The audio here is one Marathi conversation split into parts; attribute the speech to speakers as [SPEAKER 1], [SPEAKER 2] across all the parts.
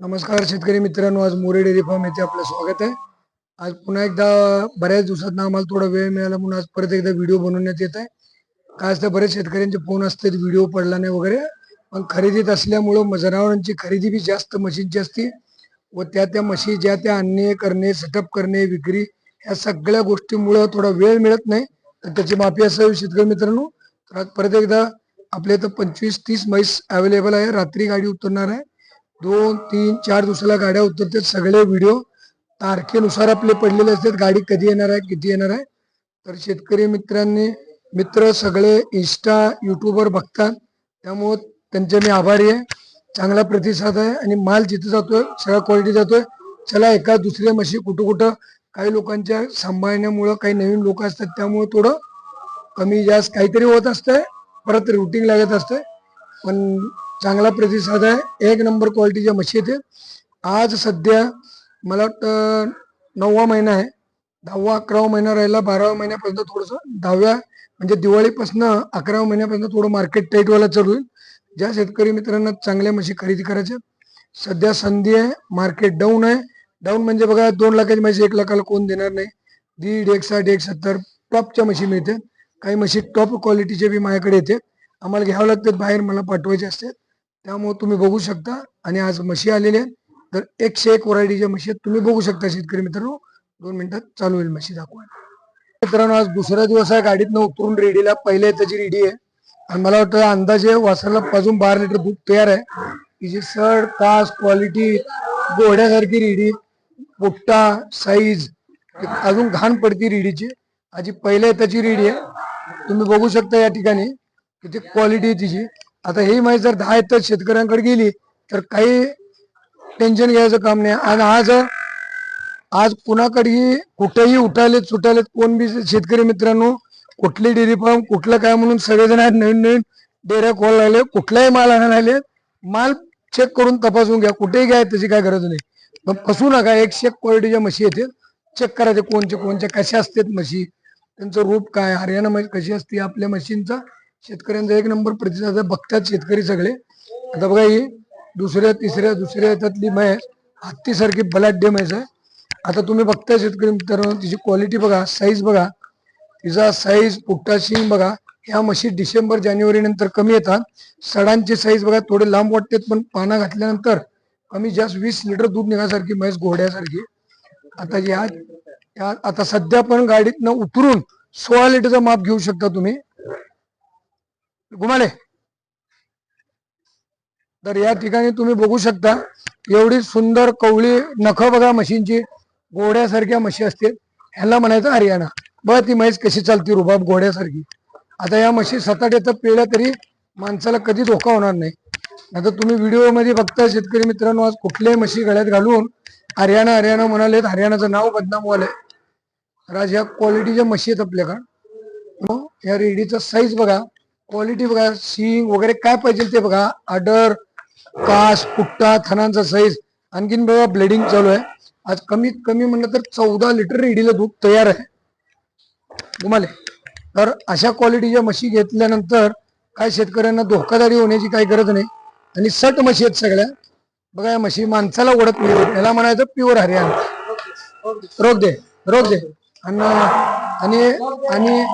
[SPEAKER 1] नमस्कार शेतकरी मित्रांनो आज मोरे डेअरी फार्म येथे आपलं स्वागत आहे. आज पुन्हा एकदा बऱ्याच दिवसात आम्हाला थोडा वेळ मिळाला म्हणून आज परत एकदा व्हिडिओ बनवण्यात येत आहे. काय असतं बरेच शेतकऱ्यांचे फोन असतात व्हिडिओ पडला नाही वगैरे. पण खरेदीत असल्यामुळं जनावरांची खरेदी बी जास्त मशीनची असते व त्या त्या मशीन ज्या त्या आणणे करणे सेटअप करणे विक्री ह्या सगळ्या गोष्टीमुळं थोडा वेळ मिळत नाही. तर त्याची माफी असावी शेतकरी मित्रांनो. तर आज परत एकदा आपल्या इथं पंचवीस तीस म्हैस अवेलेबल आहे. रात्री गाडी उतरणार आहे. दोन तीन चार दिवसाला गाड्या उतरतात सगळे व्हिडिओ तारखेनुसार आपले पडलेले असतात. गाडी कधी येणार आहे किती येणार आहे. तर शेतकरी मित्रांनी मित्र सगळे इन्स्टा युट्यूबवर बघतात. त्यामुळं त्यांचे मी आभारी आहे. चांगला प्रतिसाद आहे आणि माल जिथे जातोय सगळ्या क्वालिटी जातोय. चला एका दुसऱ्या म्हशी कुठं कुठं काही लोकांच्या सांभाळण्यामुळं काही नवीन लोक असतात त्यामुळे थोडं कमी जास्त काहीतरी होत असतंय. परत रुटीन लागत असतंय. पण चांगला प्रतिसाद आहे. एक नंबर क्वालिटीच्या म्हशी येते आज सध्या मला वाटतं नववा महिना आहे. दहावा अकरावा महिना राहिला बाराव्या महिन्यापर्यंत थोडंसं दहाव्या म्हणजे दिवाळीपासनं अकराव्या महिन्यापर्यंत थोडं मार्केट टाईट व्हायला चालू होईल. ज्या शेतकरी मित्रांना चांगल्या म्हशी खरेदी करायच्या सध्या संधी आहे मार्केट डाऊन आहे. डाऊन म्हणजे बघा दोन लाखाची म्हशी एक लाखाला कोण देणार नाही. दीड एक साठ एक सत्तर टॉपच्या म्हशी मिळतात काही म्हशी टॉप क्वालिटीचे बी माझ्याकडे येते. आम्हाला घ्यावं लागतात बाहेर मला पाठवायचे असतात त्यामुळे तुम्ही बघू शकता. आणि आज म्हशी आलेल्या आहेत. तर एकशे एक व्हरायटीच्या म्हशी आहेत. तुम्ही बघू शकता शेतकरी मित्रांनो. दोन मिनिटात चालू होईल म्हशी दाखवायला. मित्रांनो आज दुसरा दिवस आहे. गाडीतनं उतरून रेडीला पहिल्या त्याची रेडी आहे. आणि मला वाटतं अंदाजे वासराला पाजून बारा लिटर दूध तयार आहे. तिची सड कास क्वालिटी घोड्यासारखी रेडी पोट्टा साईज अजून घाण पडती रेडीची. आजी पहिल्या त्याची रेडी आहे. तुम्ही बघू शकता या ठिकाणी किती क्वालिटी आहे तिची आता ही माहिती जर दहा एकतर शेतकऱ्यांकडे गेली तर काही टेन्शन घ्यायचं काम नाही. आणि आज आज कुणाकडेही कुठेही उठालेत सुटालेत कोण बी शेतकरी मित्रांनो कुठली डेअरी फार्म कुठलं काय म्हणून सगळेजण आहेत नवीन नवीन डेऱ्या खोल राहिले कुठलाही माल आणायला माल चेक करून तपासून घ्या. कुठेही घ्या त्याची काय गरज नाही. पण फसू नका एक शेक क्वालिटीच्या म्हशी येते चेक करायचे कोणचे कोणच्या कशा असतात म्हशी त्यांचं रूप काय हरियाणा म्हशी कशी असते आपल्या म्हशींचा शेतकऱ्यांचा एक नंबर प्रतिसाद बघतात शेतकरी सगळे. आता बघा ही दुसऱ्या तिसऱ्या दुसऱ्या येतातली म्हैस हत्तीसारखी बलाढ्य म्हैस आहे. आता तुम्ही बघताय शेतकरी मित्रांनो तिची क्वालिटी बघा साईज बघा. तिचा साईज पुट्टा शिंग बघा. ह्या म्हशी डिसेंबर जानेवारी नंतर कमी येतात. सडांची साईज बघा थोडे लांब वाटतात पण पाना घातल्यानंतर कमी जास्त वीस लिटर दूध निघासारखी म्हैस घोड्यासारखी. आता या या- आता सध्या पण गाडीतनं उतरून सोळा लिटरचं माप घेऊ शकता तुम्ही. घुमाले. तर या ठिकाणी तुम्ही बघू शकता एवढी सुंदर कवळी नख बघा म्हशींची घोड्यासारख्या म्हशी असते ह्याला म्हणायचं हरियाणा. बघ ती म्हैस कशी चालती रुबाब घोड्यासारखी. आता या म्हशी सताट येतात पिळल्या तरी माणसाला कधी धोका होणार नाही. आता तुम्ही व्हिडिओमध्ये बघता शेतकरी मित्रांनो आज कुठल्याही म्हशी गळ्यात घालून हरियाणा हरियाणा म्हणाले हरियाणाचं नाव बदनाम व्हायलंय. तर आज ह्या क्वालिटीच्या म्हशी आहेत आपल्याकडं हो, या रेडीचा साईज बघा. क्वालिटी बघा शिंग वगैरे काय पाहिजे ते बघा. आडर कास पुट्टा थनांचा साईज आणखीन बघा ब्लेडिंग चालू आहे. आज कमीत कमी म्हणलं तर चौदा लिटर रेडीला दूध तयार आहे. तुम्हाला. तर अशा क्वालिटीच्या म्हशी घेतल्यानंतर काय शेतकऱ्यांना धोकादारी होण्याची काही गरज नाही. आणि सट म्हशी आहेत सगळ्या. बघा या म्हशी माणसाला ओढत नाही याला म्हणायचं प्युअर हरियाणा. रोग दे रोग दे. आणि आणि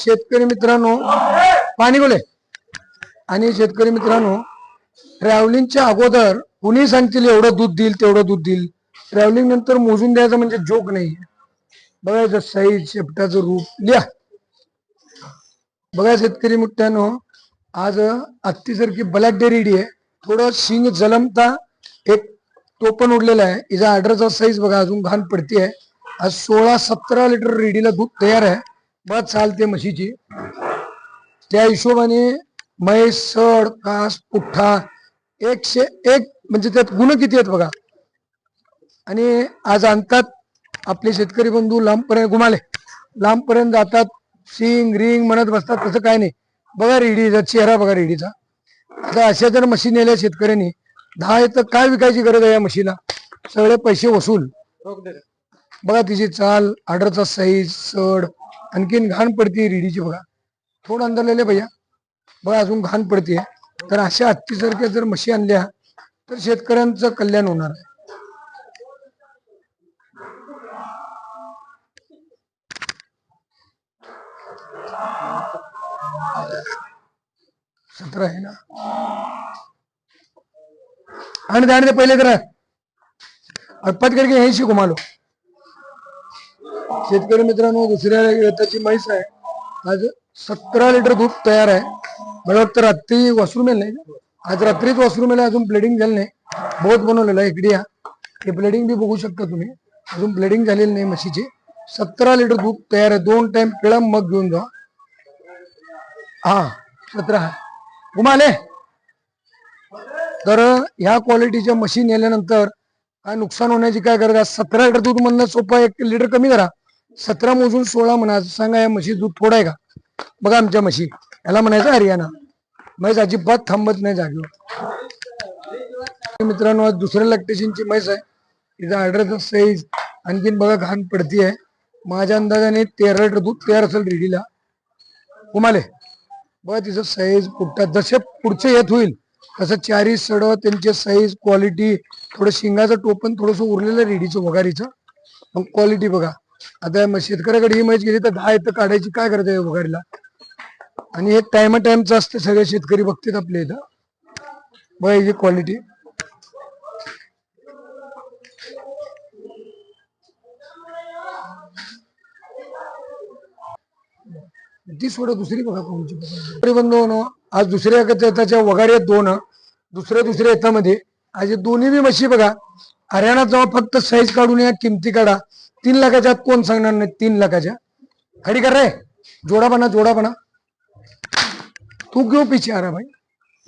[SPEAKER 1] शेतकरी मित्रांनो पाणी बोले आणि शेतकरी मित्रांनो ट्रॅव्हलिंगच्या अगोदर कुणी सांगतील एवढं दूध देईल तेवढं दूध देईल? ट्रॅव्हलिंग नंतर मोजून द्यायचं म्हणजे जोक नाही. बघायचं साईज शेपटाचं रूप. लिहा. बघा शेतकरी मुठ्यानो आज हत्तीसारखी ब्लॅक रेडी आहे. थोडं शिंग जलमता एक तो पण उडलेला आहे. हिचा ऑर्डरचा साईज बघा अजून घाण पडते आहे आज सोळा सतरा लिटर रेडीला दूध तयार आहे. बस चालते म्हशीची. त्या हिशोबाने म्हैस सड कास पुठ्ठा एकशे एक म्हणजे त्यात गुण किती आहेत बघा? आणि आज आणतात आपले शेतकरी बंधू लांबपर्यंत घुमाले लांबपर्यंत जातात सिंग रिंग म्हणत बसतात तसं काय नाही. बघा रेडीचा चेहरा बघा रेडीचा. आता अशा जर मशीन नेल्या शेतकऱ्यांनी दहा आहे तर काय विकायची गरज आहे या मशीनला? सगळे पैसे वसूल. बघा तिची चाल आर्डरचा साईज सड आणखीन घाण पडते रेडीची बघा. थोडं अंदर भैया. बघा अजून घाण पडते तर अशा हत्तीसारख्या जर म्हशी आणल्या तर शेतकऱ्यांचं कल्याण होणार आहे. सतरा आहे ना? आणि ते आणि पहिले करा अप्पात करके शिकू मालो शेतकरी मित्रांनो दुसऱ्या रथाची म्हैस आहे. आज सतरा लिटर दूध तयार आहे. मला वाटतं रात्री वॉशरूम नाही आज रात्रीच वॉशरूम अजून ब्लेडिंग झालं नाही. बहुत बनवलेलं आहे इकडे या. हे ब्लेडिंग बी बघू शकता तुम्ही. अजून ब्लेडिंग झालेली नाही म्हशीची. सतरा लिटर दूध तयार आहे. दोन टाइम पिळा मग घेऊन जा. हा सतरा. घुमाले तर ह्या क्वालिटीच्या मशीन नेल्यानंतर काय नुकसान होण्याची काय गरज आहे? सतरा लिटर दूध म्हणणं सोपं एक लिटर कमी करा. सतरा मोजून सोळा म्हणा. सांगा या म्हशी दूध थोडं आहे का? बघा आमच्या म्हशी. याला म्हणायचं हरियाणा. म्हैस अजिबात थांबत नाही जागेवर. मित्रांनो आज दुसऱ्या लॅक्टेशनची म्हैस आहे. तिचा ऑर्डरचा साईज आणखीन बघा घाण पडती आहे माझ्या अंदाजाने तेरा लिटर दूध तयार असेल रेडीला. कुमाले बघा तिचं साईज पुट्टा जसे पुढचे येत होईल तसं चारी सड त्यांचे साईज क्वालिटी थोडं शिंगाचं टोपण थोडस उरलेलं रेडीचं वगारीचं. मग क्वालिटी बघा. आता मग शेतकऱ्याकडे ही म्हैस गेली तर दहा इथं काढायची काय करता येईल वगारीला? आणि हे टाइम टाइमचं असतं सगळे शेतकरी बघतात आपल्या इथं. बघा ही क्वालिटी ती सोडा दुसरी बघा कोणची. तरी बंधू आज दुसऱ्या त्याच्या वगारी आहेत दोन दुसऱ्या दुसऱ्या येतामध्ये आज दोन्ही बी म्हशी बघा. हरियाणात जवळ फक्त साईज काढून या किमती काढा. तीन लाखाच्या आत कोण सांगणार नाही तीन लाखाच्या? खडी कर रे. जोडा बना जोडा बना. तू घेऊ पिछे आरा भाई?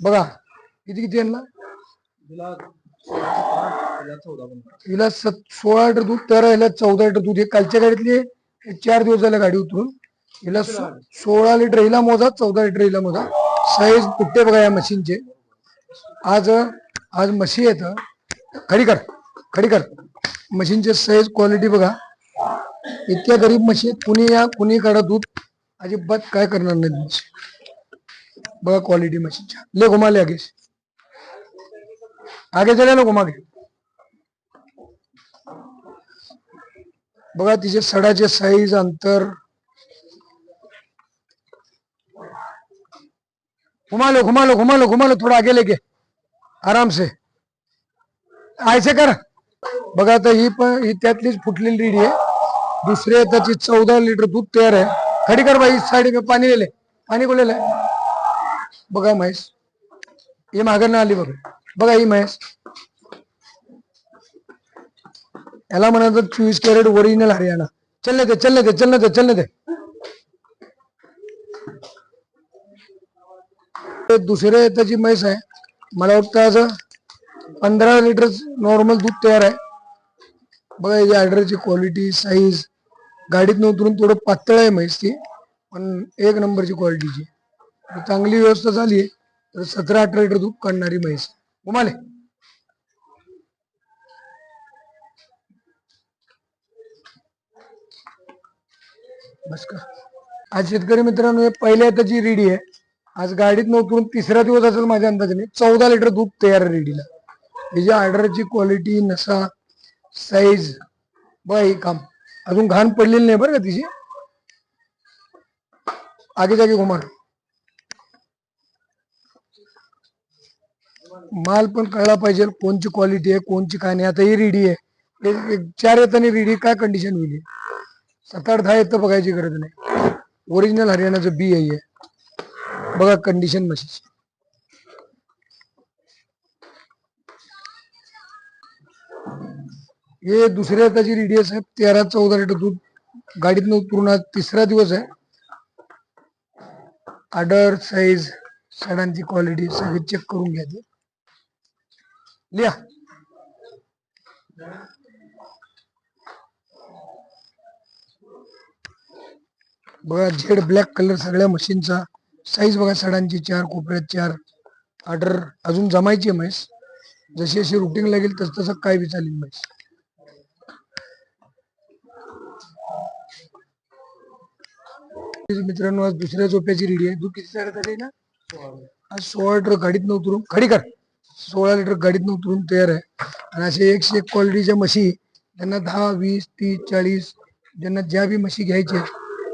[SPEAKER 1] बघा किती किती यांना हिला सत- सोळा लिटर दूध तेरा हिला चौदा लिटर दूध. हे कालच्या गाडीतले हे चार दिवस झाले गाडी उतरून. हिला सो- सोळा लिटर हिला मोजा चौदा लिटर हिला मोजा. साईज कुठे बघा या मशीनचे? आज आज मशी येत खडी कर खडी कर. मशीनचे साईज क्वालिटी बघा. इतक्या गरीब मशीन, कुणी या, कुणी काढा दूध, अजिबात काय करणार नाही. बघा क्वालिटी मशीनच्या ले घुमा ले आगे आगे चले ना घुमा के बघा तिचे सडाचे साईज अंतर. घुमा लो घुमा लो घुमा लो घुमा लो, थोड़ा आगे लेके आराम से ऐसे कर. बघा आता ही पण ही त्यातलीच फुटलेली रेडी आहे. दुसऱ्या त्याची चौदा लिटर दूध तयार आहे. खडी कर बाई साडी में पाणी लिहिले पाणी कोलेलं बघा म्हैस ही मागं आली बघा. बघा ही म्हैस याला म्हणतात चोवीस कॅरेट ओरिजिनल हरियाणा. चल दे ते दे चलने दे चल दे ते दुसऱ्या त्याची म्हैस आहे मला वाटतं असं पंधरा लिटर नॉर्मल दूध तयार आहे. बघा याची ऑर्डरची क्वालिटी साईज गाडीत न उतरून थोडं पातळ आहे म्हैस ती पण एक नंबरची क्वालिटीची चांगली व्यवस्था झाली आहे. तर सतरा अठरा लिटर दूध काढणारी म्हैस. उमाले. बस का. आज शेतकरी मित्रांनो हे पहिल्या त्याची रेडी आहे. आज गाडीत न उतरून तिसरा दिवस असेल माझ्या अंदाजाने चौदा लिटर दूध तयार आहे रेडीला. त्याची ऑर्डरची क्वालिटी नसा साईज बघा हे काम. अजून घाण पडलेली नाही बरं का तिची? आगे जागे घुमार माल पण कळला पाहिजे कोणची क्वालिटी आहे कोणची काय नाही. आता ही रेडी आहे. चार येताना रेडी काय कंडिशन होईल सात आठ दहा येतं बघायची गरज नाही. ओरिजिनल हरियाणाचं बी आहे बघा कंडिशन म्हशीची हे दुसऱ्या त्याची रेडियस आहे तेरा चौदा लिटर दूध गाडीत पूर्ण तिसरा दिवस आहे. आर्डर साईज सडांची क्वालिटी सगळी चेक करून घ्या ते. लिहा. बघा झेड ब्लॅक कलर सगळ्या मशीनचा साईज बघा सडांची चार कोपऱ्यात चार. ऑर्डर अजून जमायची आहे म्हैस. जशी अशी रुटीन लागेल तस तसं काय विचारेल म्हैस. मित्रांनो आज दुसऱ्या झोप्याची रेडी आहे. दूध किती तयार आहे ना? आज सोळा लिटर गाडीत न उतरून खडी कर सोळा लिटर गाडीत न उतरून तयार आहे. आणि असे एकशे एक क्वालिटीच्या म्हशी त्यांना दहा वीस तीस चाळीस ज्यांना ज्या बी म्हशी घ्यायच्या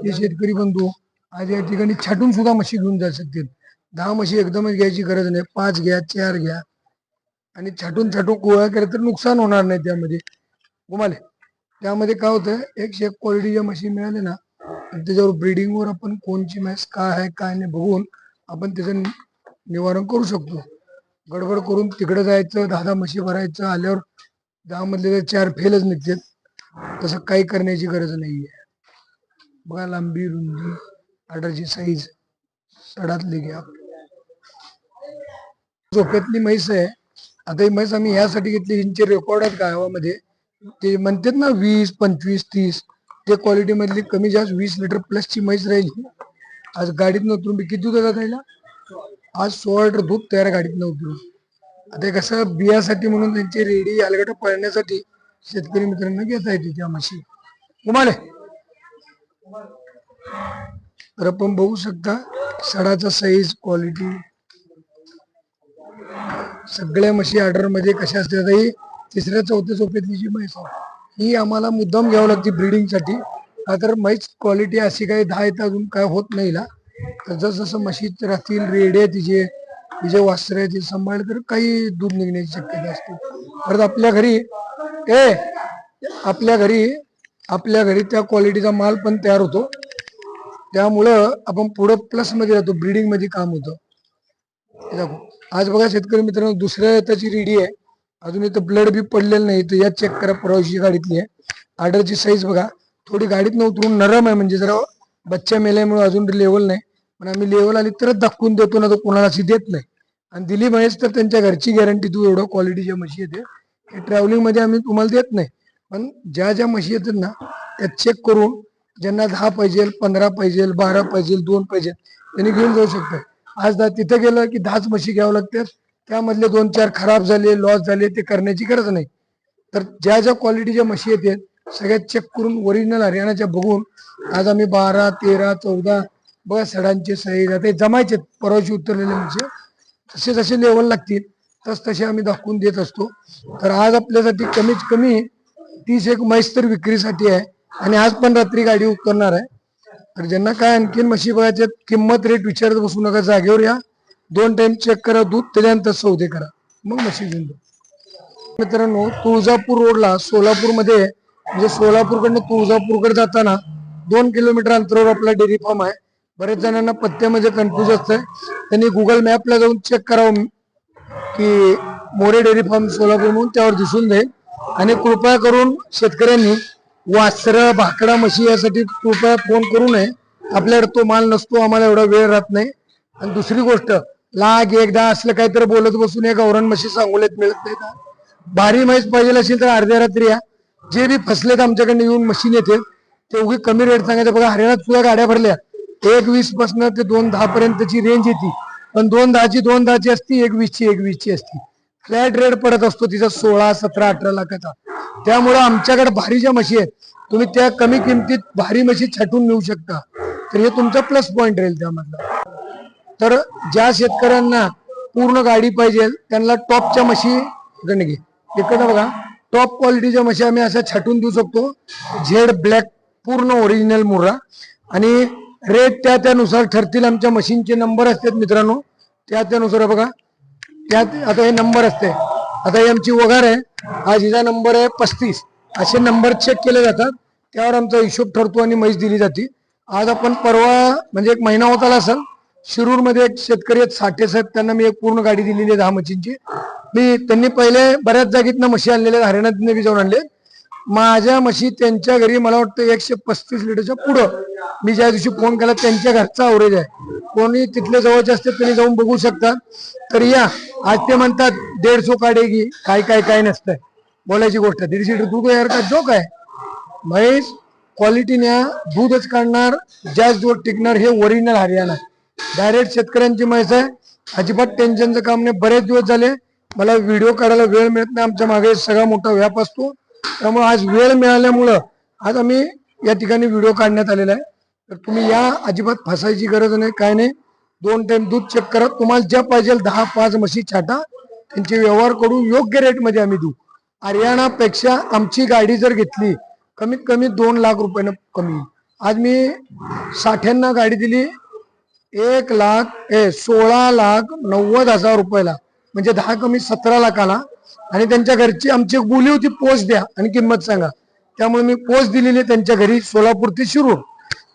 [SPEAKER 1] ते शेतकरी बंधू आज या ठिकाणी छाटून सुद्धा म्हशी घेऊन जाऊ शकतील. दहा म्हशी एकदमच घ्यायची गरज नाही. पाच घ्या चार घ्या. आणि छाटून छाटून गोळा केलं तर नुकसान होणार नाही त्यामध्ये. गुमाले. त्यामध्ये काय होतं? एकशे एक क्वालिटीच्या म्हशी मिळाल्या ना आणि त्याच्यावर ब्रिडिंगवर आपण कोणची म्हैस काय आहे काय नाही बघून आपण त्याचं निवारण करू शकतो. गडबड करून तिकडे जायचं दहा दहा म्हशी भरायचं आल्यावर दहा मधले तर चार फेलच निघतात. तसं काही करण्याची गरज नाहीये. बघा लांबी रुंदी आर्डरची साईज सडातली घ्या झोपेतली म्हैस आहे. आता ही म्हैस आम्ही यासाठी घेतली यांचे रेकॉर्ड आहेत गावामध्ये. ते म्हणतात ना वीस पंचवीस तीस. ते क्वालिटी मधली कमी जास्त वीस लिटर प्लसची म्हैस राहिली. आज गाडीत उतरून बी किती दूध राहिला आज सोळा लिटर दूध तयार गाडीत उतरून आता कसं बियासाठी म्हणून त्यांची रेडी अलगट पळण्यासाठी शेतकरी मित्रांना घेता येते त्या म्हशी. उमाले. तर आपण बघू शकता सडाचा साईज क्वालिटी सगळ्या म्हशी ऑर्डरमध्ये कशा असतात तिसऱ्या चौथ्या झोपेतली जी म्हैस आहे. ही आम्हाला मुद्दाम घ्यावं लागते ब्रिडिंगसाठी का तर म्हैस क्वालिटी अशी काही दहा येत अजून काय होत नाही हिला तर जसं जसं म्हशीत राहतील रेडे तिचे तिचे वास्त्र आहे ते सांभाळ तर काही दूध निघण्याची शक्यता असते. परत आपल्या घरी ए आपल्या घरी आपल्या घरी त्या क्वालिटीचा माल पण तयार होतो. त्यामुळं आपण पुढं प्लसमध्ये राहतो ब्रिडिंगमध्ये काम होतं. आज बघा शेतकरी मित्रांनो दुसऱ्या त्याची रेडी आहे. अजून इथं ब्लड बी पडलेलं नाही तर या चेक करा परवाची गाडीतली आहे. ऑर्डरची साईज बघा. थोडी गाडीत न उतरून नरम आहे म्हणजे जरा बच्चा मेल्यामुळे अजून लेवल नाही. पण आम्ही लेवल आली तरच दाखवून देतो ना तो कोणाला अशी देत नाही. आणि दिली म्हैस तर त्यांच्या घरची गॅरंटी तू एवढं क्वालिटीच्या म्हशी येते हे ट्रॅव्हलिंगमध्ये आम्ही तुम्हाला देत नाही. पण ज्या ज्या म्हशी येतात ना त्या चेक करून ज्यांना दहा पाहिजे पंधरा पाहिजे बारा पाहिजे दोन पाहिजे त्यांनी घेऊन जाऊ शकतात आज दा- तिथं गेलं की दहाच म्हशी घ्यावं लागतात. त्यामधले दोन चार खराब झाले लॉस झाले ते करण्याची गरज नाही. तर ज्या ज्या क्वालिटीच्या म्हशी येतात सगळ्यात चेक करून ओरिजिनल हरियाणाच्या बघून आज आम्ही बारा तेरा चौदा बघा सडांचे साईज आता जमायचे परवाची उतरलेले म्हणजे जसे जसे लेवल लागतील तस तसे आम्ही दाखवून देत असतो. तर आज आपल्यासाठी कमीत कमी तीस एक म्हैस तर विक्रीसाठी आहे. आणि आज पण रात्री गाडी उतरणार आहे. तर ज्यांना काय आणखीन म्हशी बघायच्या किंमत रेट विचारत बसू नका जागेवर या. दोन टाइम चेक करा दूध त्याच्यानंतर सौदे करा. मग म्हशी घेऊन जा. मित्रांनो तुळजापूर रोडला सोलापूरमध्ये म्हणजे सोलापूरकडनं तुळजापूरकडे जाताना दोन किलोमीटर अंतरावर आपला डेअरी फार्म आहे. बरेच जणांना पत्त्यामध्ये म्हणजे कन्फ्युज असतंय. त्यांनी गुगल मॅपला जाऊन चेक करावं. की मोरे डेअरी फार्म सोलापूर म्हणून त्यावर दिसून जाईल. आणि कृपया करून शेतकऱ्यांनी वासर भाकडा म्हशी यासाठी कृपया फोन करू नये. आपल्याकडे तो माल नसतो आम्हाला एवढा वेळ राहत नाही. आणि दुसरी गोष्ट लाग एकदा असलं काहीतरी बोलत बसून एक गौरण म्हशी सांगोल्यात मिळत नाही का भारी म्हैस पाहिजे असेल तर अर्ध्या रात्री या. जे बी फसलेत आमच्याकडनं येऊन मशीन येते ते कमी रेट सांगायचं. बघा हरियाणात सुद्धा गाड्या भरल्या. एक वीस पासनं ते दोन दहा पर्यंतची रेंज येते. पण दोन दहाची दोन दहाची असती एक वीसची एक वीसची असती. फ्लॅट रेट पडत असतो तिचा सोळा सतरा अठरा लाखाचा. त्यामुळं आमच्याकडे भारी ज्या म्हशी आहेत तुम्ही त्या कमी किमतीत भारी म्हशी छाटून मिळू शकता. तर हे तुमचा प्लस पॉईंट राहील त्यामधला. तर ज्या शेतकऱ्यांना पूर्ण गाडी पाहिजे त्यांना टॉपच्या म्हशी गणगे घे बघा टॉप क्वालिटीच्या म्हशी आम्ही अशा छाटून देऊ शकतो. झेड ब्लॅक पूर्ण ओरिजिनल मुर्रा. आणि रेट त्या त्यानुसार ठरतील आमच्या मशीनचे नंबर असतात मित्रांनो. त्या त्यानुसार बघा. त्यात आता हे नंबर असते. आता ही आमची वगार आहे. आज हिचा नंबर आहे पस्तीस. असे नंबर चेक केले जातात. त्यावर आमचा हिशोब ठरतो आणि म्हैस दिली जाते. आज आपण परवा म्हणजे एक महिना होत आला असेल शिरूरमध्ये एक शेतकरी आहेत साठे साहेब त्यांना मी एक पूर्ण गाडी दिलेली आहे दहा मशीनची. मी त्यांनी पहिले बऱ्याच जागेतनं म्हशी आणलेल्या आहेत, हरियाणातनं बी जाऊन आणले माझ्या म्हशी त्यांच्या घरी मला वाटतं एकशे पस्तीस लिटरच्या पुढं. मी ज्या दिवशी फोन केला त्यांच्या घरचा अवरेज आहे. कोणी तिथले जवळचे असते त्यांनी जाऊन बघू शकतात तर या आज ते म्हणतात देडसो काढेगी काय काय काय नसतंय बोलायची गोष्ट दीडशे लिटर दूध यार का जो काय म्हैस क्वालिटीने दूधच काढणार जास्त दूध टिकणार हे ओरिजिनल हरियाणा. डायरेक्ट शेतकऱ्यांची माहिती आहे. अजिबात टेन्शनचं काम नाही. बरेच दिवस झाले मला व्हिडिओ काढायला वेळ मिळत नाही. आमच्या मागे सगळा मोठा व्याप असतो. त्यामुळे आज वेळ मिळाल्यामुळं आज आम्ही या ठिकाणी व्हिडिओ काढण्यात आलेला आहे. तर तुम्ही या अजिबात फसायची गरज नाही काय नाही. दोन टाइम दूध चेक करा. तुम्हाला ज्या पाहिजे दहा पाच म्हशी छाटा. त्यांचे व्यवहार करून योग्य रेटमध्ये आम्ही देऊ. हरियाणापेक्षा आमची गाडी जर घेतली कमीत कमी दोन लाख रुपयानं कमी. आज मी साठ्यांना गाडी दिली एक लाख ए सोळा लाख नव्वद हजार रुपयाला. म्हणजे दहा कमी सतरा लाखाला. आणि त्यांच्या घरची आमची बोली होती पोच द्या आणि किंमत सांगा. त्यामुळे मी पोच दिलेली आहे त्यांच्या घरी सोलापूर ते शिरूर.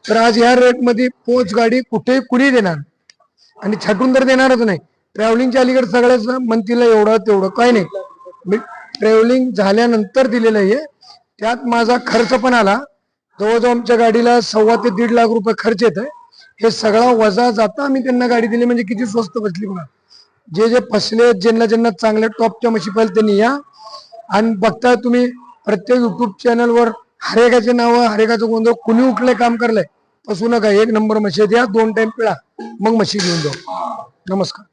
[SPEAKER 1] तर आज ह्या रेटमध्ये पोच गाडी कुठेही कुणी देणार आणि छाटून तर देणारच नाही. ट्रॅव्हलिंगच्या अलीकडे सगळ्याच म्हणतील एवढं तेवढं काय नाही. मी ट्रॅव्हलिंग झाल्यानंतर दिलेलं आहे. त्यात माझा खर्च पण आला. जवळजवळ आमच्या गाडीला सव्वा ते दीड लाख रुपये खर्च येत आहे हे सगळा वजा जाता आम्ही त्यांना गाडी दिली म्हणजे किती स्वस्त बसली बघा. जे जे फसले आहेत, ज्यांना ज्यांना चांगल्या टॉपच्या म्हशी पाहिजे त्यांनी या. आणि बघता तुम्ही प्रत्येक युट्यूब चॅनलवर हरेकाचे नाव हरेकाचं गोंधळ कुणी उठले काम करलंय? फसू नका एक नंबर म्हशी द्या दोन टाइम पिळा मग म्हशी घेऊन जाऊ. नमस्कार.